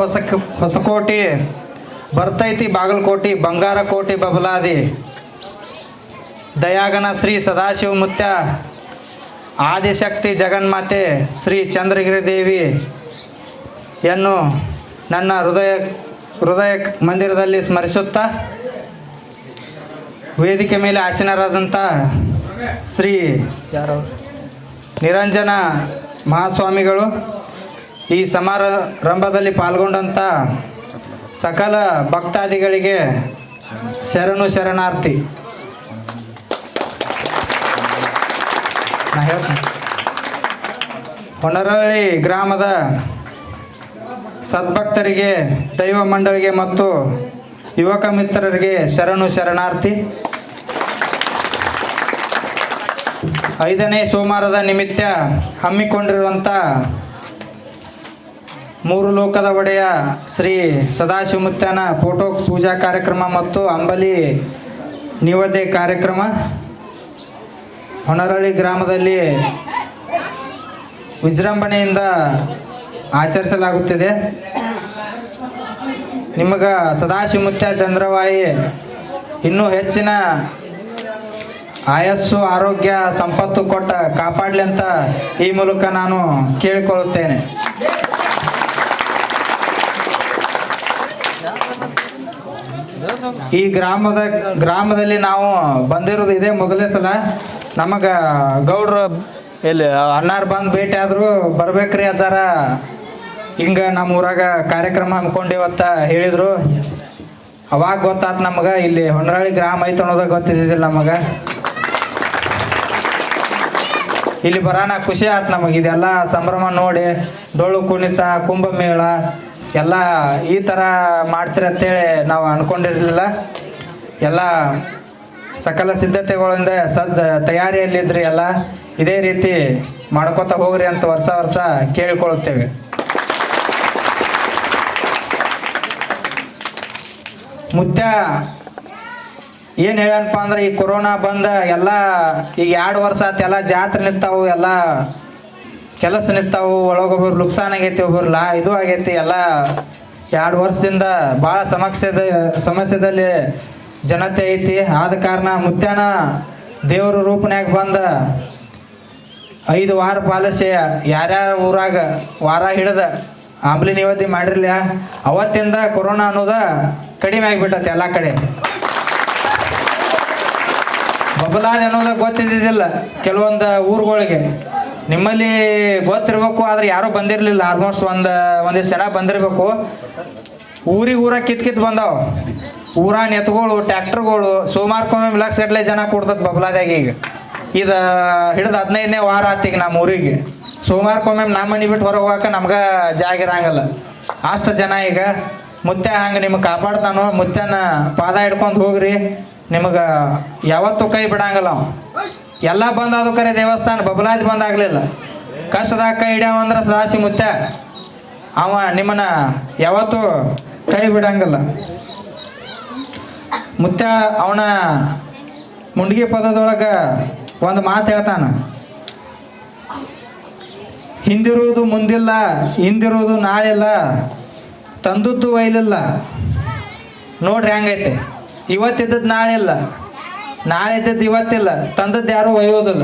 ಹೊಸ ಹೊಸಕೋಟೆ ಬರ್ತೈತಿ ಬಾಗಲಕೋಟಿ ಬಂಗಾರ ಕೋಟಿ ಬಬಲಾದಿ. ದಯಾಗನ ಶ್ರೀ ಸದಾಶಿವ ಮುತ್ಯ ಆದಿಶಕ್ತಿ ಜಗನ್ಮಾತೆ ಶ್ರೀ ಚಂದ್ರಗಿರಿ ದೇವಿ ಯನ್ನು ನನ್ನ ಹೃದಯ ಹೃದಯ ಮಂದಿರದಲ್ಲಿ ಸ್ಮರಿಸುತ್ತಾ ವೇದಿಕೆ ಮೇಲೆ ಆಸೀನರಾದಂಥ ಶ್ರೀ ಯಾರು? ನಿರಂಜನ ಮಹಾಸ್ವಾಮಿಗಳು ಈ ಸಮಾರಂಭದಲ್ಲಿ ಪಾಲ್ಗೊಂಡಂಥ ಸಕಲ ಭಕ್ತಾದಿಗಳಿಗೆ ಶರಣು ಶರಣಾರ್ಥಿ. ಹೊನರಹಳ್ಳಿ ಗ್ರಾಮದ ಸದ್ಭಕ್ತರಿಗೆ, ದೈವ ಮಂಡಳಿಗೆ ಮತ್ತು ಯುವಕ ಮಿತ್ರರಿಗೆ ಶರಣು ಶರಣಾರ್ಥಿ. ಐದನೇ ಸೋಮವಾರದ ನಿಮಿತ್ತ ಹಮ್ಮಿಕೊಂಡಿರುವಂಥ ಮೂರು ಲೋಕದ ಒಡೆಯ ಶ್ರೀ ಸದಾಶಿವಮುತ್ತನ ಫೋಟೋ ಪೂಜಾ ಕಾರ್ಯಕ್ರಮ ಮತ್ತು ಅಂಬಲಿ ನಿವದೆ ಕಾರ್ಯಕ್ರಮ. ಹೊನರಳ್ಳಿ ಗ್ರಾಮದಲ್ಲಿ ವಿಜೃಂಭಣೆಯಿಂದ ಆಚರಿಸಲಾಗುತ್ತಿದೆ. ನಿಮಗೆ ಸದಾಶಿವಮುತ್ಯ ಚಂದ್ರವಾಯಿ ಇನ್ನೂ ಹೆಚ್ಚಿನ ಆಯಸ್ಸು, ಆರೋಗ್ಯ, ಸಂಪತ್ತು ಕೊಟ್ಟ ಕಾಪಾಡಲಿ ಅಂತ ಈ ಮೂಲಕ ನಾನು ಕೇಳಿಕೊಳ್ಳುತ್ತೇನೆ. ಈ ಗ್ರಾಮದ, ಗ್ರಾಮದಲ್ಲಿ ನಾವು ಬಂದಿರೋದು ಇದೇ ಮೊದಲನೇ ಸಲ. ನಮಗೆ ಗೌಡ್ರು ಇಲ್ಲಿ ಅಣ್ಣಾರು ಬಂದು ಭೇಟಿ ಆದರೂ, ಬರ್ಬೇಕ್ರಿ ಅಜ್ಜಾರ ಹಿಂಗೆ ನಮ್ಮ ಊರಾಗ ಕಾರ್ಯಕ್ರಮ ಹಮ್ಮಿಕೊಂಡಿವತ್ತ ಹೇಳಿದರು. ಅವಾಗ ಗೊತ್ತಾತು ನಮಗೆ, ಇಲ್ಲಿ ಹೊನ್ನರಳ್ಳಿ ಗ್ರಾಮ ಐತೆ ಅನ್ನೋದು ಗೊತ್ತಿದ್ದಿಲ್ಲ ನಮಗೆ. ಇಲ್ಲಿ ಬರೋಣ ಖುಷಿ ಆಯ್ತು ನಮಗೆ, ಇದೆಲ್ಲ ಸಂಭ್ರಮ ನೋಡಿ, ಡೊಳ್ಳು ಕುಣಿತ, ಕುಂಭಮೇಳ ಎಲ್ಲ ಈ ಥರ ಮಾಡ್ತೀರ ಅಂತೇಳಿ ನಾವು ಅಂದ್ಕೊಂಡಿರಲಿಲ್ಲ ಎಲ್ಲ ಸಕಲ ಸಿದ್ಧತೆಗಳಿಂದ ಸಜ್ಜ ತಯಾರಿಯಲ್ಲಿದ್ರಿ ಎಲ್ಲ. ಇದೇ ರೀತಿ ಮಾಡ್ಕೋತ ಹೋಗ್ರಿ ಅಂತ ವರ್ಷ ವರ್ಷ ಕೇಳಿಕೊಳ್ಳುತ್ತೇವೆ. ಮುತ್ಯ ಏನು ಹೇಳಪ್ಪ ಅಂದ್ರೆ ಈ ಕೊರೋನಾ ಬಂದ ಎಲ್ಲ ಈಗ ಎರಡು ವರ್ಷ ಆಯ್ತು ಎಲ್ಲ ಜಾತ್ರೆ ನಿಂತಾವು, ಎಲ್ಲ ಕೆಲಸ ನಿಂತಾವು ಒಳಗೊಬ್ಬರು ನುಕ್ಸಾನ್ ಆಗೈತಿ ಒಬ್ಬರು ಲಾ ಇದು ಆಗೈತಿ, ಎಲ್ಲ ಎರಡು ವರ್ಷದಿಂದ ಭಾಳ ಸಮಸ್ಯೆದ, ಸಮಸ್ಯೆದಲ್ಲಿ ಜನತೆ ಐತಿ. ಆದ ಕಾರಣ ಮುತ್ಯಾನ ದೇವರ ರೂಪನ್ಯಾಗ ಬಂದ ಐದು ವಾರ ಪಾಲಿಸಿ ಯಾರ್ಯಾರ ಊರಾಗ ವಾರ ಹಿಡಿದ ಆಂಬ್ಲಿ ನಿವತಿ ಮಾಡಿರ್ಲ ಅವತ್ತಿಂದ ಕೊರೋನಾ ಅನ್ನೋದ ಕಡಿಮೆ ಆಗಿಬಿಟ್ಟತೆ ಎಲ್ಲ ಕಡೆ. ಬಬಲಾದಿ ಅನ್ನೋದ ಗೊತ್ತಿದ್ದಿದ್ದಿಲ್ಲ ಕೆಲವೊಂದು ಊರುಗಳಿಗೆ. ನಿಮ್ಮಲ್ಲಿ ಗೊತ್ತಿರ್ಬೇಕು, ಆದ್ರೆ ಯಾರು ಬಂದಿರಲಿಲ್ಲ. ಆಲ್ಮೋಸ್ಟ್ ಒಂದು, ಒಂದಿಷ್ಟು ಜನ ಬಂದಿರ್ಬೇಕು. ಊರಿಗೆ ಊರ ಕಿತ್ ಕಿತ್ ಬಂದಾವ. ಊರ ನೆತ್ಗಳು, ಟ್ಯಾಕ್ಟರ್ಗಳು, ಸೋಮಾರ್ಕೊಮ್ಮೆ ಲಕ್ಷ ಗಟ್ಲೆ ಜನ ಕೊಡ್ತದ ಬಬ್ಲಾದಾಗ ಈಗ. ಇದು ಹಿಡಿದು ಹದಿನೈದನೇ ವಾರ ಆತೀಗ ನಮ್ಮ ಊರಿಗೆ. ಸೋಮವಾರಕ್ಕೊಮ್ಮೆ ನಮ್ಮ ಮನೆ ಬಿಟ್ಟು ಹೊರಗೆ ಹೋಗಕ್ಕೆ ನಮ್ಗೆ ಜಾಗ ಇರಂಗಿಲ್ಲ. ಅಷ್ಟು ಜನ ಈಗ ಮುತ್ತೆ ಹಂಗೆ ನಿಮ್ಗೆ ಕಾಪಾಡ್ತಾನೋ ಮುತ್ತೆನ ಪಾದ ಹಿಡ್ಕೊಂಡು ಹೋಗ್ರಿ. ನಿಮಗೆ ಯಾವತ್ತೂ ಕೈ ಬಿಡಂಗಿಲ್ಲ ಎಲ್ಲ ಬಂದಾದ ಕರೆ ದೇವಸ್ಥಾನ ಬಬಲಾದಿ ಬಂದಾಗಲಿಲ್ಲ. ಕಷ್ಟದಾಗ ಕೈ ಹಿಡ್ಯಾವಂದ್ರೆ ಸದಾಸಿ ಮುತ್ಯ. ಅವ ನಿಮ್ಮನ್ನ ಯಾವತ್ತೂ ಕೈ ಬಿಡಂಗಿಲ್ಲ. ಮುತ್ತ ಅವನ ಮುಂಡ್ಗಿ ಪದದೊಳಗೆ ಒಂದು ಮಾತು ಹೇಳ್ತಾನ. ಹಿಂದಿರುವುದು ಮುಂದಿಲ್ಲ, ಹಿಂದಿರುವುದು ನಾಳಿಲ್ಲ, ತಂದದ್ದು ಒಯ್ಲಿಲ್ಲ ನೋಡ್ರಿ ಹೆಂಗೈತೆ. ಇವತ್ತಿದ್ದದ್ದು ನಾಳೆ ಇಲ್ಲ ನಾಳೆ ಇದ್ದದ್ದು ಇವತ್ತಿಲ್ಲ. ತಂದದ್ದು ಯಾರೂ ಒಯ್ಯೋದಿಲ್ಲ.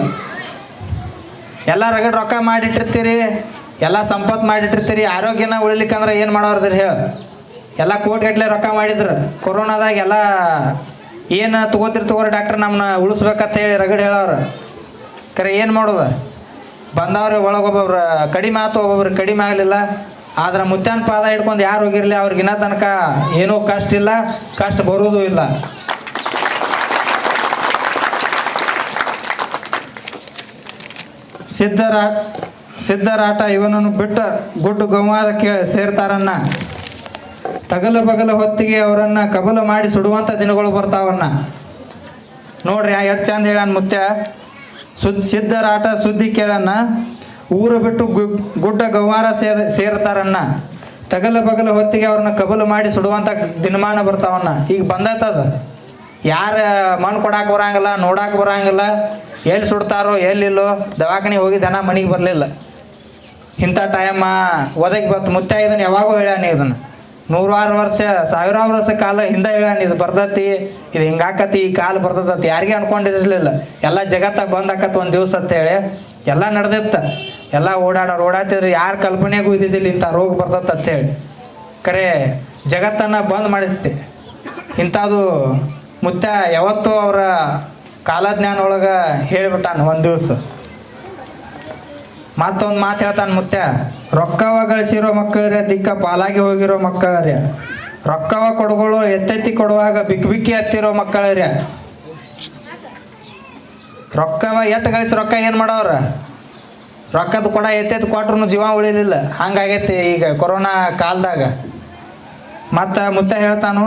ಎಲ್ಲ ರಗಡ್ ರೊಕ್ಕ ಮಾಡಿಟ್ಟಿರ್ತೀರಿ, ಎಲ್ಲ ಸಂಪತ್ತು ಮಾಡಿಟ್ಟಿರ್ತೀರಿ, ಆರೋಗ್ಯನ ಉಳಿಲಿಕ್ಕಂದ್ರೆ ಏನು ಮಾಡೋರ್ದ್ರಿ ಹೇಳಿ. ಎಲ್ಲ ಕೋಟಿಗಟ್ಟಲೆ ರೊಕ್ಕ ಮಾಡಿದ್ರು. ಕೊರೋನಾದಾಗ ಎಲ್ಲ ಏನು ತಗೋತಿರ್ ತಗೋರಿ ಡಾಕ್ಟ್ರ್ ನಮ್ಮನ್ನ ಉಳಿಸ್ಬೇಕಂತ ಹೇಳಿ ರಗಡ್ ಹೇಳೋರು. ಕರೆ ಏನು ಮಾಡೋದು? ಬಂದವ್ರಿ ಒಳಗೊಬ್ಬೊಬ್ರು ಕಡಿಮೆ ಆಯ್ತು ಒಬ್ಬೊಬ್ರು ಕಡಿಮೆ ಆಗಲಿಲ್ಲ. ಆದ್ರೆ ಮುತ್ಯಾನ ಪಾದ ಹಿಡ್ಕೊಂಡು ಯಾರು ಹೋಗಿರಲಿ ಅವ್ರಿಗಿನ್ನ ತನಕ ಏನೂ ಕಷ್ಟ ಇಲ್ಲ, ಕಷ್ಟ ಬರೋದು ಇಲ್ಲ. ಸಿದ್ಧರಾ ಸಿದ್ಧರಾಟ ಇವನನ್ನು ಬಿಟ್ಟ ಗುಡ್ಡು ಗೌಮಾರ ಸೇರ್ತಾರನ್ನ. ತಗಲು ಬಗಲ ಹೊತ್ತಿಗೆ ಅವರನ್ನ ಕಬಲು ಮಾಡಿ ಸುಡುವಂಥ ದಿನಗಳು ಬರ್ತಾವನ್ನ. ನೋಡ್ರಿ ಎಷ್ಟು ಚಂದ ಹೇಳನ್ ಮುತ್ಯ ಸುದ್ ಸಿದ್ಧರಾಟ ಸುದ್ದಿ ಕೇಳನ್ನ ಊರು ಬಿಟ್ಟು ಗುಡ್ಡ ಗವಾರ ಸೇರ್ ಸೇರ್ತಾರನ್ನ. ತಗಲು ಬಗಲು ಹೊತ್ತಿಗೆ ಅವ್ರನ್ನ ಕಬಲು ಮಾಡಿ ಸುಡುವಂಥ ದಿನಮಾನ ಬರ್ತಾವನ್ನ. ಈಗ ಬಂದೈತದ? ಯಾರ ಮಣ್ಣು ಕೊಡಕ್ಕೆ ಬರಂಗಿಲ್ಲ, ನೋಡಕ್ ಬರಂಗಿಲ್ಲ, ಎಲ್ಲಿ ಸುಡ್ತಾರೋ, ಎಲ್ಲಿಲ್ಲೋ ದವಾಖಾನೆ ಹೋಗಿ ದನ ಮನೆಗೆ ಬರಲಿಲ್ಲ. ಇಂಥ ಟೈಮ ಒದಗಿ ಬತ್ತು ಮುತ್ಯ ಇದನ್ನು ಯಾವಾಗೂ ಹೇಳ್ಯಾನ ಇದನ್ನು. ನೂರಾರು ವರ್ಷ, ಸಾವಿರಾರು ವರ್ಷ ಕಾಲ ಹಿಂದೆ ಹೇಳ್ಯಾನ ಇದು ಬರ್ತತಿ, ಇದು ಹಿಂಗಾಕತಿ ಈ ಕಾಲ ಬರ್ತದತಿ ಯಾರಿಗೆ ಅನ್ಕೊಂಡಿರಲಿಲ್ಲ. ಎಲ್ಲ ಜಗತ್ತ ಬಂದ್ ಆಕತ್ ಒಂದು ದಿವಸ ಅಂತೇಳಿ ಎಲ್ಲ ನಡೆದಿತ್ತ. ಎಲ್ಲ ಓಡಾಡೋರು ಓಡಾಡ್ತಿದ್ರು, ಯಾರ ಕಲ್ಪನೆಗೂ ಇದ್ದಿದ್ದಿಲ್ಲ ಇಂಥ ರೋಗ ಬರ್ತದ ಅಂತೇಳಿ ಕರೆ ಜಗತ್ತನ್ನು ಬಂದ್ ಮಾಡಿಸ್ತಿ. ಇಂಥದ್ದು ಮುತ್ಯ, ಯಾವತ್ತೂ ಅವರ ಕಾಲಜ್ಞಾನ ಒಳಗೆ ಹೇಳಿಬಿಟ್ಟಾನ ಒಂದು ದಿವಸ. ಮತ್ತೊಂದು ಮಾತು ಹೇಳ್ತಾನೆ ಮುತ್ಯ, ರೊಕ್ಕವ ಗಳಿಸಿರೋ ಮಕ್ಕಳ್ರೆ, ದಿಕ್ಕ ಪಾಲಾಗಿ ಹೋಗಿರೋ ಮಕ್ಕಳ್ರೆ. ರೊಕ್ಕವ ಕೊಡುಗಳು ಎತ್ತೆತ್ತಿ ಕೊಡುವಾಗ ಬಿಕ್ ಬಿಕ್ಕಿ ಹತ್ತಿರೋ ಮಕ್ಕಳ್ರೆ. ರೊಕ್ಕವ ಎಟ್ಟು ಗಳಿಸಿ ರೊಕ್ಕ ಏನು ಮಾಡವ್ರ? ರೊಕ್ಕದ ಕೊಡ ಎತ್ತೆತ್ತು ಕೊಟ್ರು ಜೀವ ಉಳಿಲಿಲ್ಲ. ಹಂಗಾಗೈತಿ ಈಗ ಕೊರೋನಾ ಕಾಲದಾಗ. ಮತ್ತು ಮುತ್ತ ಹೇಳ್ತಾನು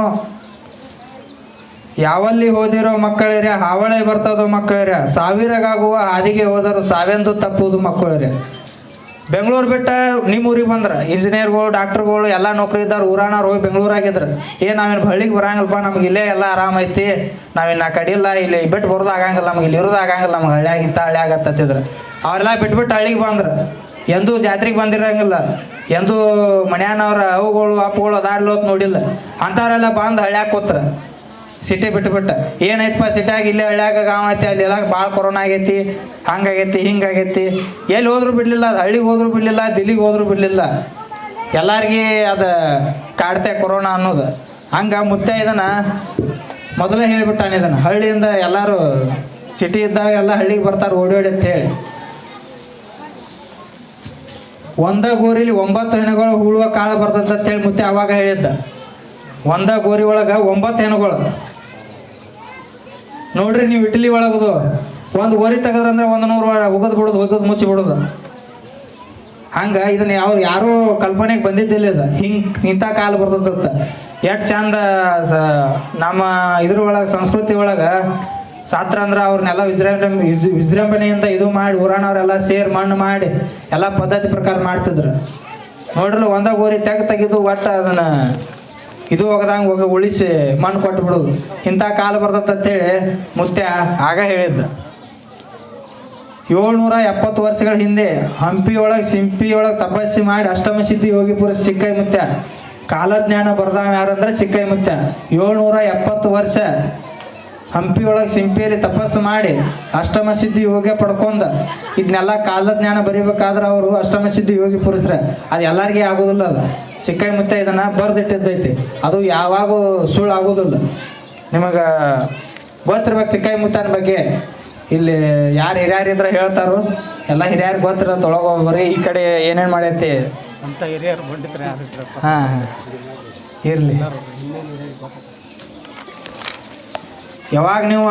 ಯಾವಲ್ಲಿ ಹೋದಿರೋ ಮಕ್ಕಳಿರೆ, ಹಾವಳೆ ಬರ್ತದೋ ಮಕ್ಕಳಿರೆ, ಸಾವಿರಗಾಗುವ ಹಾದಿಗೆ ಹೋದರು ಸಾವೆಂದು ತಪ್ಪುವುದು ಮಕ್ಕಳಿರೆ. ಬೆಂಗಳೂರು ಬಿಟ್ಟ ನಿಮ್ಮ ಊರಿಗೆ ಬಂದ್ರೆ, ಇಂಜಿನಿಯರ್ಗಳು, ಡಾಕ್ಟರ್ಗಳು, ಎಲ್ಲ ನೌಕರಿ ಇದ್ದಾರೆ ಊರಾನವ್ರು ಹೋಗಿ ಬೆಂಗಳೂರಾಗಿದ್ರು ಏ ನಾವೇನು ಹಳ್ಳಿಗೆ ಬರಂಗಿಲ್ಲಪ್ಪ, ನಮ್ಗೆ ಇಲ್ಲೇ ಎಲ್ಲ ಆರಾಮೈತಿ ನಾವಿನ್ನು ಆ ಕಡಿಲ್ಲ ಇಲ್ಲಿ ಬಿಟ್ಟು ಬರೋದು ಆಗಂಗಿಲ್ಲ, ನಮ್ಗೆ ಇಲ್ಲಿ ಇರೋದು ಆಗಂಗಿಲ್ಲ, ನಮ್ಗೆ ಹಳ್ಳಿಯಾಗ ಇಂಥ ಹಳ್ಳಿಯಾಗ ಆಗತ್ತತ್ತಿದ್ರು ಅವರೆಲ್ಲ ಬಿಟ್ಬಿಟ್ಟು ಹಳ್ಳಿಗೆ ಬಂದ್ರೆ, ಎಂದೂ ಜಾತ್ರೆಗೆ ಬಂದಿರಂಗಿಲ್ಲ, ಎಂದೂ ಮನ್ಯಾನವ್ರ ಅವುಗಳು, ಅಪ್ಪುಗಳು ಅದಾರ್ಲೋತ್ ನೋಡಿಲ್ಲ, ಅಂಥವ್ರೆಲ್ಲ ಬಂದು ಹಳ್ಳ್ಯಾಗ ಕೂತ್ರ. ಸಿಟಿ ಬಿಟ್ಬಿಟ್ಟು ಏನಾಯ್ತಪ್ಪ ಸಿಟ್ಯಾಗ ಇಲ್ಲೇ ಹಳ್ಳಿಯಾಗ ಗಾಂವ್ ಐತಿ, ಅಲ್ಲಿ ಎಲ್ಲ ಭಾಳ ಕೊರೋನಾ ಆಗೈತಿ, ಹಂಗಾಗೈತಿ, ಹಿಂಗಾಗೈತಿ. ಎಲ್ಲಿ ಹೋದ್ರು ಬಿಡಲಿಲ್ಲ, ಅದು ಹಳ್ಳಿಗೆ ಹೋದ್ರು ಬಿಡಲಿಲ್ಲ, ದಿಲ್ಲಿಗೆ ಹೋದ್ರು ಬಿಡಲಿಲ್ಲ. ಎಲ್ಲರಿಗೆ ಅದು ಕಾಡ್ತೆ ಕೊರೋನಾ ಅನ್ನೋದು. ಹಂಗೆ ಮುತ್ತೆ ಇದನ್ನು ಮೊದಲೇ ಹೇಳಿಬಿಟ್ಟಾನ ಇದನ್ನು. ಹಳ್ಳಿಯಿಂದ ಎಲ್ಲರೂ ಸಿಟಿ ಇದ್ದಾಗ ಎಲ್ಲ ಹಳ್ಳಿಗೆ ಬರ್ತಾರೆ, ಓಡಿ ಓಡಿ ಅಂತ ಹೇಳಿ. ಒಂದ ಗೋರಿಲಿ ಒಂಬತ್ತು ಹೆಣಗಳು ಹೂಳುವ ಕಾಳು ಬರ್ತದೆ ಅಂತ ಹೇಳಿ ಮುತ್ತೆ ಅವಾಗ ಹೇಳಿದ್ದ. ಒಂದ ಗೋರಿ ಒಳಗೆ ಒಂಬತ್ತು ಹೆಣಗಳು. ನೋಡ್ರಿ ನೀವು ಇಟ್ಲಿ ಒಳಗದು ಒಂದು ಗೋರಿ ತೆಗೆದ್ರಂದ್ರೆ ಒಂದು ನೂರು ಉಗದ್ ಬಿಡೋದು ಒಗದ್ ಮುಚ್ಚಿ ಬಿಡೋದು. ಹಂಗೆ ಇದನ್ನ ಯಾವ ಯಾರೂ ಕಲ್ಪನೆಗೆ ಬಂದಿದ್ದಿಲ್ಲ ಇದು. ಹಿಂಗೆ ಇಂಥ ಕಾಲ ಬರ್ತದಂತ. ಎಷ್ಟು ಚಂದ ಸ ನಮ್ಮ ಇದ್ರ ಒಳಗೆ, ಸಂಸ್ಕೃತಿ ಒಳಗೆ ಸಾತ್ರ ಅಂದ್ರೆ ಅವ್ರನ್ನೆಲ್ಲ ವಿಜೃಂಭಣೆ ವಿಜ್- ವಿಜೃಂಭಣೆಯಿಂದ ಇದು ಮಾಡಿ ಊರಾಣವ್ರೆಲ್ಲ ಸೇರಿ ಮಣ್ಣು ಮಾಡಿ, ಎಲ್ಲ ಪದ್ಧತಿ ಪ್ರಕಾರ ಮಾಡ್ತಿದ್ರು. ನೋಡ್ರಲ್ಲ, ಒಂದ ಗೋರಿ ತೆಗ್ ತೆಗೆದು ಒಟ್ಟು ಅದನ್ನು ಇದು ಒಗದಂಗೆ ಹೋಗ ಉಳಿಸಿ ಮಣ್ಣು ಕೊಟ್ಟು ಬಿಡೋದು. ಇಂಥ ಕಾಲ ಬರ್ತದೆ ಅಂತೇಳಿ ಮುತ್ಯ ಆಗ ಹೇಳಿದ್ದ. ಏಳ್ನೂರ ಎಪ್ಪತ್ತು ವರ್ಷಗಳ ಹಿಂದೆ ಹಂಪಿಯೊಳಗೆ, ಸಿಂಪಿಯೊಳಗೆ ತಪಸ್ಸಿ ಮಾಡಿ ಅಷ್ಟಮ ಸಿದ್ಧಿ ಯೋಗಿ ಪುರುಷ ಚಿಕ್ಕೈ ಮುತ್ಯ. ಕಾಲಜ್ಞಾನ ಬರ್ದಾವ ಯಾರಂದ್ರೆ ಚಿಕ್ಕೈ ಮುತ್ಯ. ಏಳ್ನೂರ ಎಪ್ಪತ್ತು ವರ್ಷ ಹಂಪಿಯೊಳಗೆ, ಸಿಂಪಿಯಲ್ಲಿ ತಪಸ್ಸು ಮಾಡಿ ಅಷ್ಟಮ ಸಿದ್ಧಿ ಯೋಗ ಪಡ್ಕೊಂಡ. ಇದನ್ನೆಲ್ಲ ಕಾಲಜ್ಞಾನ ಬರಿಬೇಕಾದ್ರೆ ಅವರು ಅಷ್ಟಮ ಸಿದ್ಧಿ ಯೋಗಿ ಪುರುಷರ. ಅದು ಎಲ್ಲರಿಗೂ ಆಗೋದಿಲ್ಲ ಅದು. ಚಿಕ್ಕೈ ಮುತ್ತ ಇದನ್ನು ಬರೆದಿಟ್ಟಿದ್ದೈತಿ. ಅದು ಯಾವಾಗೂ ಸುಳ್ಳು ಆಗೋದಿಲ್ಲ ನಿಮಗೆ ಗೊತ್ತಿರ್ಬೇಕು ಚಿಕ್ಕಾಯಿ ಮುತ್ತನ ಬಗ್ಗೆ. ಇಲ್ಲಿ ಯಾರು ಹಿರಿಯರು ಇದ್ರೆ ಹೇಳ್ತಾರೋ ಎಲ್ಲ ಹಿರಿಯರು ಗೊತ್ತಿರ ತೊಳಗೋಗ್ಬರಿ ಈ ಕಡೆ ಏನೇನು ಮಾಡೈತಿ. ಅಂತ ಹಿರಿಯರು ಹಾಂ ಹಾಂ. ಇರಲಿ. ಯಾವಾಗ ನೀವು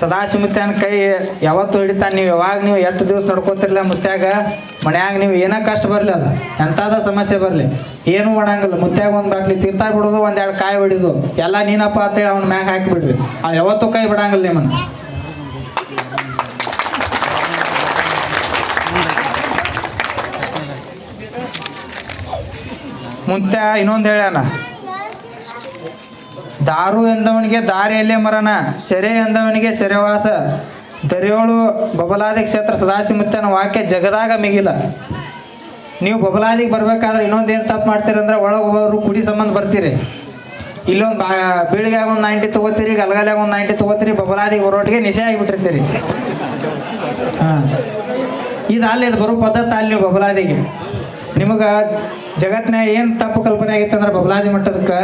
ಸದಾಶಿವ ಮುತ್ಯಾನ ಕೈ ಯಾವತ್ತು ಹಿಡಿತಾನೆ, ನೀವು ಯಾವಾಗ ನೀವು ಎಷ್ಟು ದಿವಸ ನಡ್ಕೋತಿರ್ಲ ಮುತ್ಯಾಗ, ಮನ್ಯಾಗ ನೀವು ಏನೋ ಕಷ್ಟ ಬರಲಿ ಅದು ಎಂಥದ ಸಮಸ್ಯೆ ಬರಲಿ, ಏನು ಮಾಡಂಗಿಲ್ಲ ಮುತ್ಯಾಗ ಒಂದು ಬಾಟ್ಲಿ ತೀರ್ಥ ಬಿಡೋದು ಒಂದೆರಡು ಕಾಯಿ ಹೊಡಿದು, ಎಲ್ಲ ನೀನಪ್ಪ ಅಂತೇಳಿ ಅವ್ನ ಮ್ಯಾಗ ಹಾಕಿಬಿಡ್ರಿ. ಆ ಯಾವತ್ತೂ ಕೈ ಬಿಡಂಗಿಲ್ಲ ನಿಮ್ಮನ್ನು. ಮುಂತ್ಯ ಇನ್ನೊಂದು ಹೇಳ್ಯಾನ. ದಾರು ಎಂದವನಿಗೆ ದಾರಿಯಲ್ಲೇ ಮರಣ? ಸೆರೆ ಎಂದವನಿಗೆ ಸೆರೆವಾಸ. ದರಿಯೋಳು ಬಬಲಾದಿ ಕ್ಷೇತ್ರ ಸದಾಶಿ ಮುತ್ತನ ವಾಕ್ಯ ಜಗದಾಗ ಮಿಗಿಲ. ನೀವು ಬಬಲಾದಿಗೆ ಬರ್ಬೇಕಾದ್ರೆ ಇನ್ನೊಂದು ಏನು ತಪ್ಪು ಮಾಡ್ತೀರಂದ್ರೆ ಒಳಗೆ ಹೋಗೋರು ಕುಡಿ ಸಂಬಂಧ ಬರ್ತೀರಿ. ಇಲ್ಲೊಂದು ಬಾ ಬೀಳಿಗ್ಯಾಗ ಒಂದು ನೈಂಟಿ ತೊಗೋತೀರಿ, ಗಲಗಲ್ಯಾಗ ಒಂದು ನೈಂಟಿ ತಗೋತೀರಿ, ಬಬಲಾದಿಗೆ ಬರೋಟಿಗೆ ನಿಶೆ ಆಗಿಬಿಟ್ಟಿರ್ತೀರಿ. ಹಾಂ. ಇದು ಅಲ್ಲಿ, ಇದು ಬರೋ ಪದ್ಧತಿ ಅಲ್ಲಿ ನೀವು ಬಬಲಾದಿಗೆ. ನಿಮಗೆ ಜಗತ್ನ್ಯಾಗ ಏನು ತಪ್ಪು ಕಲ್ಪನೆ ಆಗಿತ್ತು ಅಂದ್ರೆ ಬಬಲಾದಿ ಮಟ್ಟದಕ್ಕೆ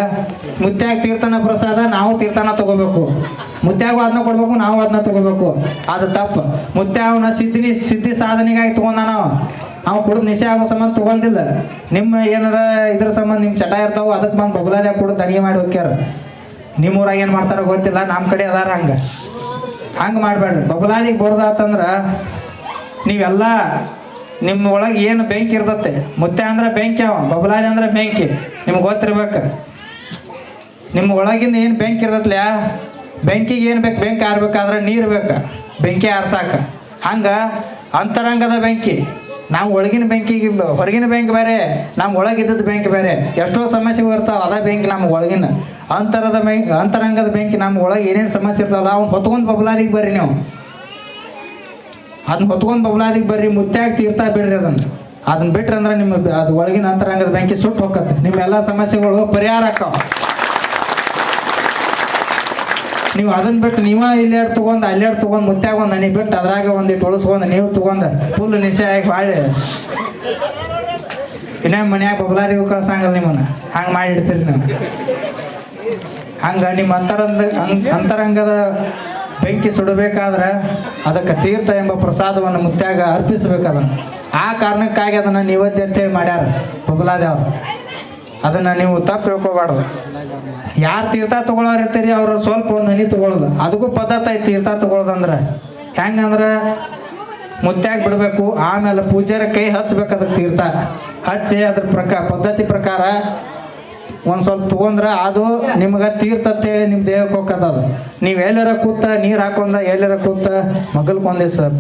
ಮುತ್ಯಾಗ ತೀರ್ಥನ ಪ್ರಸಾದ, ನಾವು ತೀರ್ಥನ ತಗೋಬೇಕು. ಮುತ್ಯಾಗ ಅದನ್ನ ಕೊಡ್ಬೇಕು, ನಾವು ಅದನ್ನ ತಗೋಬೇಕು. ಅದು ತಪ್ಪು. ಮುತ್ಯ ಸಿದ್ಧಿ ಸಿದ್ಧಿ ಸಾಧನೆಗಾಗಿ ತಗೊಂಡ ನಾವು ಅವ ಕುಡಿದು ನಿಶೆ ಆಗೋ ಸಂಬಂಧ ತಗೊಂಡಿಲ್ಲ. ನಿಮ್ಮ ಏನಾರ ಇದ್ರ ಸಂಬಂಧ ನಿಮ್ಮ ಚಟ ಇರ್ತಾವ ಅದಕ್ಕೆ ಬಂದು ಬಬಲಾದಿಯಾಗ ಕುಡಿದು ತನಿಗೆ ಮಾಡಿ ಹೋಗ್ಯಾರ. ನಿಮ್ಮ ಊರಾಗ ಏನು ಮಾಡ್ತಾರೋ ಗೊತ್ತಿಲ್ಲ ನಮ್ಮ ಕಡೆ ಅದಾರ ಹಂಗೆ. ಹಂಗೆ ಮಾಡಬೇಡ್ರಿ ಬಬಲಾದಿಗೆ ಬರೋದಾತಂದ್ರೆ ನೀವೆಲ್ಲ ನಿಮ್ಮ ಒಳಗೆ ಏನು ಬೆಂಕಿ ಇರ್ತತೆ? ಮುತ್ತೆ ಅಂದ್ರೆ ಬೆಂಕಿ ಅವ, ಬಬಲಾದಿ ಅಂದ್ರೆ ಬೆಂಕಿ. ನಿಮ್ಗೆ ಗೊತ್ತಿರ್ಬೇಕು. ನಿಮ್ಮ ಒಳಗಿಂದ ಏನು ಬೆಂಕಿ ಇರ್ತತ್ಲ? ಬೆಂಕಿಗೆ ಏನು ಬೇಕು? ಬೆಂಕಿ ಆರ್ಬೇಕಾದ್ರೆ ನೀರು ಬೇಕು. ಬೆಂಕಿ ಆರ್ಸಾಕ. ಹಂಗೆ ಅಂತರಂಗದ ಬೆಂಕಿ. ನಾವು ಒಳಗಿನ ಬೆಂಕಿಗೆ ಹೊರಗಿನ ಬೆಂಕಿ ಬೇರೆ ನಮ್ಮ ಒಳಗಿದ್ದದ ಬೆಂಕಿ ಬೇರೆ. ಎಷ್ಟೋ ಸಮಸ್ಯೆಗಳು ಇರ್ತಾವೆ, ಅದ ಬೆಂಕಿ ನಮ್ಮ ಒಳಗಿನ. ಅಂತರದ ಬೆಂಕಿ ಅಂತರಂಗದ ಬೆಂಕಿ ನಮ್ಮ ಒಳಗೆ ಏನೇನು ಸಮಸ್ಯೆ ಇರ್ತಾವಲ್ಲ, ಅವ್ನು ಹೊತ್ಕೊಂಡು ಬಬಲಾರಿಗೆ ಬರ್ರಿ ನೀವು. ಅದನ್ನ ಹೊತ್ಕೊಂಡು ಬಬಲಾದಿಗೆ ಬರ್ರಿ ಮುತ್ತಾಗಿ ತೀರ್ತಾ ಬಿಡ್ರಿ ಅದನ್ನು. ಅದನ್ನ ಬಿಟ್ರೆ ಅಂದ್ರೆ ನಿಮ್ಮ ಅದು ಒಳಗಿನ ಅಂತರಂಗದ ಬೆಂಕಿ ಸುಟ್ಟು ಹೋಗತ್ತೆ. ನಿಮ್ಮ ಎಲ್ಲ ಸಮಸ್ಯೆಗಳು ಪರಿಹಾರ ಆಕ್ಕಾವ ನೀವು ಅದನ್ನ ಬಿಟ್ಟು ನೀವ ಇಲ್ಲೆರಡು ತೊಗೊಂಡು ಅಲ್ಲೆರಡು ತೊಗೊಂಡು ಮುತ್ತಾಗ ಒಂದು ನನಗೆ ಬಿಟ್ಟು ಅದ್ರಾಗ ಒಂದಿಟ್ಟು ಉಳಿಸ್ಕೊಂಡು, ನೀವು ತೊಗೊಂಡು ಫುಲ್ ನಿಶೆ ಆಗಿ ಬಾಳೆ ಇನ್ನೇ ಮನ್ಯಾಗ ಬಬಲಾದಿಗೂ ಕಳ್ಸಂಗಲ್ಲ ನಿಮ್ಮನ್ನ. ಹಂಗೆ ಮಾಡಿ ಇಡ್ತೀರಿ ನೀವು. ಹಂಗ ನಿಮ್ಮ ಅಂತರಂಗ ಅಂತರಂಗದ ಬೆಂಕಿ ಸುಡಬೇಕಾದ್ರೆ ಅದಕ್ಕೆ ತೀರ್ಥ ಎಂಬ ಪ್ರಸಾದವನ್ನು ಮುತ್ಯಾಗ ಅರ್ಪಿಸಬೇಕದನ್ನು ಆ ಕಾರಣಕ್ಕಾಗಿ ಅದನ್ನು ನಿವೇದ್ಯ ಅಂತೇಳಿ ಮಾಡ್ಯಾರ ಬಬಲಾದೇವ್ರು ಅದನ್ನು ನೀವು ತಪ್ಪು ತಿಳ್ಕೊಬಾರ್ದು. ಯಾರು ತೀರ್ಥ ತೊಗೊಳೋರು ಇರ್ತೀರಿ ಅವ್ರು ಸ್ವಲ್ಪ ಒಂದು ಹನಿ ತಗೊಳ್ಳೋದು ಅದಕ್ಕೂ ಪದ್ಧತಿ ಐತಿ ತೀರ್ಥ ತಗೊಳ್ಳೋದಂದ್ರೆ ಹೆಂಗಂದ್ರೆ ಮುತ್ಯಾಗ ಬಿಡಬೇಕು, ಆಮೇಲೆ ಪೂಜಾರ ಕೈ ಹಚ್ಬೇಕು ಅದಕ್ಕೆ ತೀರ್ಥ. ಹಚ್ಚಿ ಅದ್ರ ಪ್ರಕಾರ ಪದ್ಧತಿ ಪ್ರಕಾರ ಒಂದು ಸ್ವಲ್ಪ ತಗೊಂಡ್ರೆ ಅದು ನಿಮ್ಗೆ ತೀರ್ತತ್ತೇಳಿ ನಿಮ್ಮ ದೇಹಕ್ಕೆ ಹೋಗದ ಅದು. ನೀವು ಎಲ್ಲಾರ ಕೂತ ನೀರು ಹಾಕೊಂಡ, ಎಲ್ಲಾರ ಕೂತ ಮಗಲ್ಕೊಂದೆ ಸರ್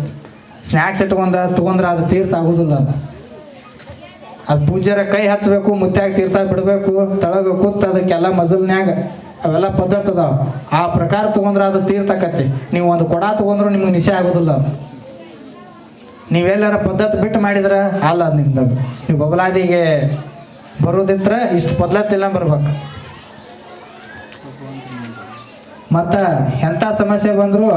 ಸ್ನ್ಯಾಕ್ಸ್ ಇಟ್ಕೊಂಡ ತಗೊಂಡ್ರೆ ಅದು ತೀರ್ಥ ಆಗೋದಿಲ್ಲ ಅದು. ಅದು ಪೂಜಾರ ಕೈ ಹಚ್ಚಬೇಕು ಮುತ್ತಾಗ ತೀರ್ಥ ಬಿಡಬೇಕು, ತಳಗ ಕೂತ ಅದಕ್ಕೆಲ್ಲ ಮಜಲ್ನ್ಯಾಗ ಅವೆಲ್ಲ ಪದ್ಧತಿ ಅದಾವ. ಆ ಪ್ರಕಾರ ತೊಗೊಂಡ್ರೆ ಅದು ತೀರ್ಥ ಆಕತಿ. ನೀವು ಒಂದು ಕೊಡ ತಗೊಂಡ್ರು ನಿಮ್ಗೆ ನಿಶೆ ಆಗೋದಿಲ್ಲ ಅದು. ನೀವೆಲ್ಲರ ಪದ್ಧತಿ ಬಿಟ್ಟು ಮಾಡಿದ್ರೆ ಅಲ್ಲ ನಿಮ್ದು. ನೀವು ಬಬಲಾದಿಗೆ ಬರೋದಿದ್ರೆ ಇಷ್ಟು ಇಲ್ಲ ಬರ್ಬೇಕು. ಮತ್ತು ಎಂಥ ಸಮಸ್ಯೆ ಬಂದರೂ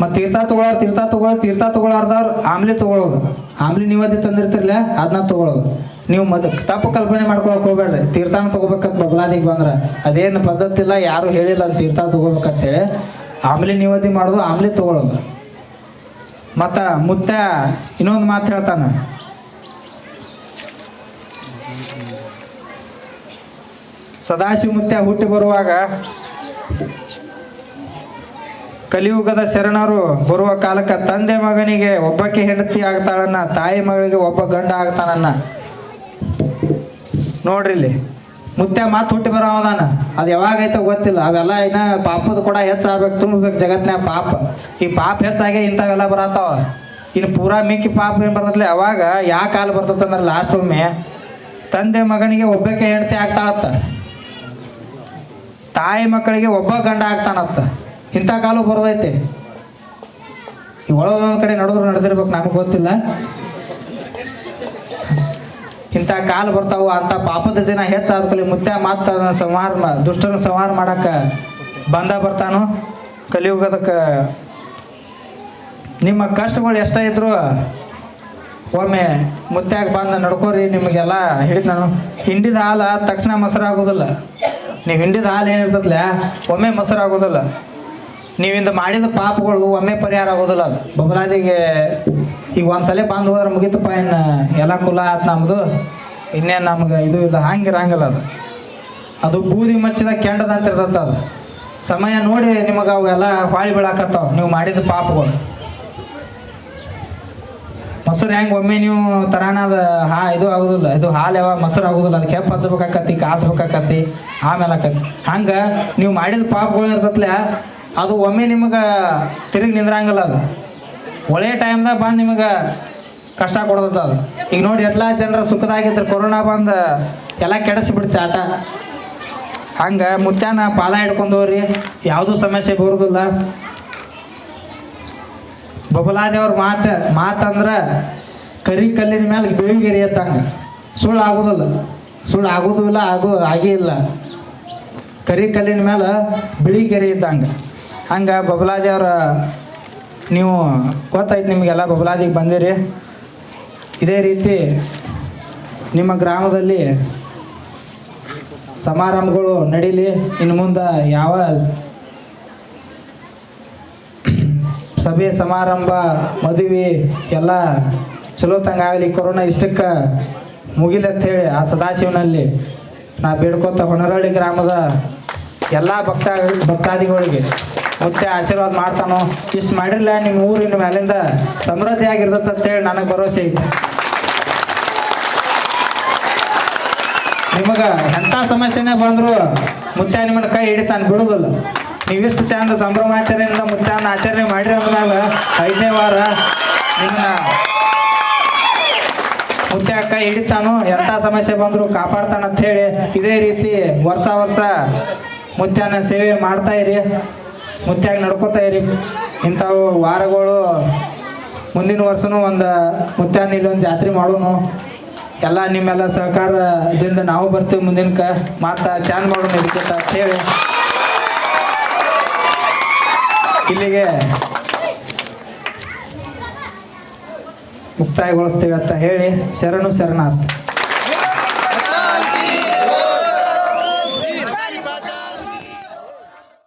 ಮತ್ತು ತೀರ್ಥ ತೊಗೊಳೋರು ತೀರ್ಥ ತೊಗೊಳೋರು ತೀರ್ಥ ತೊಗೊಳಾರ್ದವ್ರು ಆಮ್ಲಿ ತಗೊಳ್ಳೋದು ಆಮ್ಲಿ ನೀವದೇ ತಂದಿರ್ತಿರಲ್ಲ ಅದನ್ನ ತೊಗೊಳೋದು. ನೀವು ಮದ್ ತಪ್ಪು ಕಲ್ಪನೆ ಮಾಡ್ಕೊಳಕ್ಕೆ ಹೋಗ್ಬೇಡ್ರಿ. ತೀರ್ಥನ ತೊಗೋಬೇಕಂತ ಬಬಲಾದಿಗೆ ಬಂದ್ರೆ ಅದೇನು ಪದ್ಧತಿ ಇಲ್ಲ, ಯಾರು ಹೇಳಿಲ್ಲ ತೀರ್ಥ ತೊಗೋಬೇಕಂತೇಳಿ ಆಮ್ಲಿ ನೀವದಿ ಮಾಡೋದು, ಆಮ್ಲಿ ತಗೊಳ್ಳೋದು ಮತ್ತು ಮುತ್ತ ಇನ್ನೊಂದು ಮಾತು ಹೇಳ್ತಾನೆ. ಸದಾಶಿವ ಮುತ್ಯ ಹುಟ್ಟಿ ಬರುವಾಗ ಕಲಿಯುಗದ ಶರಣರು ಬರುವ ಕಾಲಕ್ಕೆ ತಂದೆ ಮಗನಿಗೆ ಒಬ್ಬಕ್ಕೆ ಹೆಂಡತಿ ಆಗ್ತಾಳನ್ನ, ತಾಯಿ ಮಗಳಿಗೆ ಒಬ್ಬ ಗಂಡ ಆಗ್ತಾನನ್ನ. ನೋಡ್ರಿ ಇಲ್ಲಿ. ಮುತ್ಯ ಮಾತು ಹುಟ್ಟಿ ಬರೋದಾನ ಅದು ಯಾವಾಗೈತೋ ಗೊತ್ತಿಲ್ಲ. ಅವೆಲ್ಲ ಇನ್ನ ಪಾಪದ ಕೂಡ ಹೆಚ್ಚಾಗ್ಬೇಕು, ತುಂಬಬೇಕು ಜಗತ್ತಿನ ಪಾಪ. ಈ ಪಾಪ ಹೆಚ್ಚಾಗೆ ಇಂಥವೆಲ್ಲ ಬರತ್ತಾವ. ಇನ್ನು ಪೂರಾ ಮಿಕ್ಕಿ ಪಾಪ ಏನು ಬರ್ತೈತ್ಲೆ? ಅವಾಗ ಯಾ ಕಾಲ ಬರ್ತೈತೆ ಲಾಸ್ಟ್ ಒಮ್ಮೆ ತಂದೆ ಮಗನಿಗೆ ಒಬ್ಬಕ್ಕೆ ಹೆಂಡತಿ ಆಗ್ತಾಳತ್ತ ತಾಯಿ ಮಕ್ಕಳಿಗೆ ಒಬ್ಬ ಗಂಡ ಆಗ್ತಾನತ್ತ ಇಂಥ ಕಾಲು ಬರೋದೈತೆ. ಈ ಕಡೆ ನಡೆದ್ರು ನಡೆದಿರ್ಬೇಕು, ನಮಗೆ ಗೊತ್ತಿಲ್ಲ. ಇಂಥ ಕಾಲು ಬರ್ತಾವು, ಅಂಥ ಪಾಪದ ದಿನ ಹೆಚ್ಚಾದ ಕಲಿ ಮುತ್ಯ ಮಾತ ಸಂಹಾರ ದುಷ್ಟನ ಸಂಹಾರ ಮಾಡಕ್ಕೆ ಬಂದ ಬರ್ತಾನು. ಕಲಿಯುಗದಕ್ಕೆ ನಿಮ್ಮ ಕಷ್ಟಗಳು ಎಷ್ಟೇ ಇದ್ರು ಒಮ್ಮೆ ಮುತ್ಯಾಗ ಬಂದು ನಡ್ಕೋರಿ, ನಿಮಗೆಲ್ಲ ಹಿಡಿದ ನಾನು. ಹಿಂಡಿದ ಹಾಲು ತಕ್ಷಣ ಮೊಸರು ಆಗೋದಿಲ್ಲ ನೀವು ಹಿಂಡಿದ ಹಾಲು ಏನಿರ್ತದಲ್ಲ ಒಮ್ಮೆ ಮೊಸರು ಆಗೋದಿಲ್ಲ. ನೀವಿಂದ ಮಾಡಿದ ಪಾಪಗಳು ಒಮ್ಮೆ ಪರಿಹಾರ ಆಗೋದಿಲ್ಲ ಅದು. ಬಬಲಾದಿಗೆ ಈಗ ಒಂದ್ಸಲ ಬಂದು ಹೋದ್ರೆ ಮುಗೀತಪ್ಪ ಇನ್ನು ಎಲ್ಲ ಕುಲ ಆಯ್ತು ನಮ್ಮದು ಇನ್ನೇನು ನಮ್ಗೆ ಇದು ಇಲ್ಲ ಹಂಗಿರಂಗಿಲ್ಲ ಅದು. ಅದು ಬೂದಿ ಮಚ್ಚಿದ ಕೆಂಡದಂತಿರ್ತದ ಅದು. ಸಮಯ ನೋಡಿ ನಿಮಗೆ ಅವೆಲ್ಲ ಹಾಳಿ ಬೀಳಾಕತ್ತಾವ, ನೀವು ಮಾಡಿದ ಪಾಪಗಳು. ಮೊಸರು ಹೆಂಗೆ ಒಮ್ಮೆ ನೀವು ತರಾಣದ ಹಾ, ಇದು ಆಗುದಿಲ್ಲ. ಇದು ಹಾಲು ಯಾವ ಮೊಸರು ಆಗೋದಿಲ್ಲ. ಅದಕ್ಕೆ ಹೆಪ್ಪು ಹಚ್ಬೇಕಾಕತಿ ಕಾಸ್ಬೇಕಾಕತಿ ಆಮೇಲೆ ಆಕತಿ ಹಂಗೆ ನೀವು ಮಾಡಿದ ಪಾಪಗಳು ಇರ್ತತ್ಲೆ, ಅದು ಒಮ್ಮೆ ನಿಮಗೆ ತಿರುಗಿ ನಿಂದ್ರಂಗಿಲ್ಲ ಅದು. ಒಳ್ಳೆಯ ಟೈಮ್ದಾಗ ಬಂದು ನಿಮಗೆ ಕಷ್ಟ ಕೊಡ್ತದ ಅದು. ಈಗ ನೋಡಿ, ಎಲ್ಲ ಜನರ ಸುಖದಾಗಿದ್ರೆ ಕೊರೋನಾ ಬಂದು ಎಲ್ಲ ಕೆಡಿಸ್ಬಿಡ್ತೆ ಆಟ. ಹಂಗೆ ಮುತ್ಯಾನ ಪಾದ ಹಿಡ್ಕೊಂಡವ್ರಿ ಯಾವುದೂ ಸಮಸ್ಯೆ ಬರೋದಿಲ್ಲ. ಬಬಲಾದೇವ್ರ ಮಾತು, ಮಾತಂದ್ರೆ ಕರಿ ಕಲ್ಲಿನ ಮೇಲೆ ಬೆಳಿಗೆರಿ ಎತ್ತಂಗ. ಸುಳ್ಳು ಆಗೋದಿಲ್ಲ. ಸುಳ್ಳು ಆಗೋದು ಇಲ್ಲ, ಆಗೋ, ಆಗೇ ಇಲ್ಲ. ಕರಿ ಕಲ್ಲಿನ ಮೇಲೆ ಬಿಳಿ ಗೆರೆ ಇದ್ದಂಗೆ ಹಂಗೆ ಬಬಲಾದೇವ್ರ, ನೀವು ಗೊತ್ತಾಯ್ತು ನಿಮಗೆಲ್ಲ ಬಬಲಾದಿಗೆ ಬಂದಿರಿ. ಇದೇ ರೀತಿ ನಿಮ್ಮ ಗ್ರಾಮದಲ್ಲಿ ಸಮಾರಂಭಗಳು ನಡೀಲಿ. ಇನ್ನು ಮುಂದೆ ಯಾವ ಸಭೆ, ಸಮಾರಂಭ, ಮದುವೆ ಎಲ್ಲ ಚಲೋ ಆಗಲಿ. ಕೊರೋನಾ ಇಷ್ಟಕ್ಕೆ ಹೇಳಿ ಆ ಸದಾಶಿವನಲ್ಲಿ. ನಾ ಬೇಡ್ಕೋತ ಹೊನರಳ್ಳಿ ಗ್ರಾಮದ ಎಲ್ಲ ಭಕ್ತ, ಭಕ್ತಾದಿಗಳಿಗೆ ಮತ್ತೆ ಆಶೀರ್ವಾದ ಮಾಡ್ತಾನೋ. ಇಷ್ಟು ಮಾಡಿರಲ್ಲ ನಿಮ್ಮ ಊರಿನ ಮೇಲಿಂದ ಸಮೃದ್ಧಿ ಆಗಿರ್ತದೆ ಅಂತೇಳಿ ನನಗೆ ಭರವಸೆ ಐತೆ. ನಿಮಗೆ ಎಂಥ ಸಮಸ್ಯೆನೇ ಬಂದರೂ ಮುತ್ತೆ ನಿಮ್ಮನ್ನ ಕೈ ಹಿಡಿತಾನೆ, ಬಿಡೋದಿಲ್ಲ. ನೀವಿಷ್ಟು ಚಂದ ಸಂಭ್ರಮಾಚರಣೆಯಿಂದ ಮುತ್ಯಾನ ಆಚರಣೆ ಮಾಡಿರಿ ಅಂದಾಗ ಐದನೇ ವಾರ ನಿನ್ನ ಮುತ್ಯ ಅಕ್ಕ ಹಿಡಿತಾನು ಎಂಥ ಸಮಸ್ಯೆ ಬಂದರೂ ಕಾಪಾಡ್ತಾನ ಅಂತ ಹೇಳಿ ಇದೇ ರೀತಿ ವರ್ಷ ವರ್ಷ ಮುತ್ಯಾನ ಸೇವೆ ಮಾಡ್ತಾ ಇರಿ ಮುತ್ಯಾಗ ನಡ್ಕೋತಾ ಇರಿ. ಇಂಥವು ವಾರಗಳು, ಮುಂದಿನ ವರ್ಷನೂ ಒಂದು ಮುತ್ಯಾನ ಇಲ್ಲೊಂದು ಜಾತ್ರೆ ಮಾಡೋನು. ಎಲ್ಲ ನಿಮ್ಮೆಲ್ಲ ಸಹಕಾರದಿಂದ ನಾವು ಬರ್ತೀವಿ ಮುಂದಿನ ಕ ಮಾತಾ ಚಾನ್ ಮಾಡೋಣ ಅಂತ ಹೇಳಿ ಇಲ್ಲಿಗೆ ಮುಕ್ತಾಯಗೊಳಿಸ್ತೇವೆ ಅಂತ ಹೇಳಿ ಶರಣು ಶರಣಾರ್ಥ.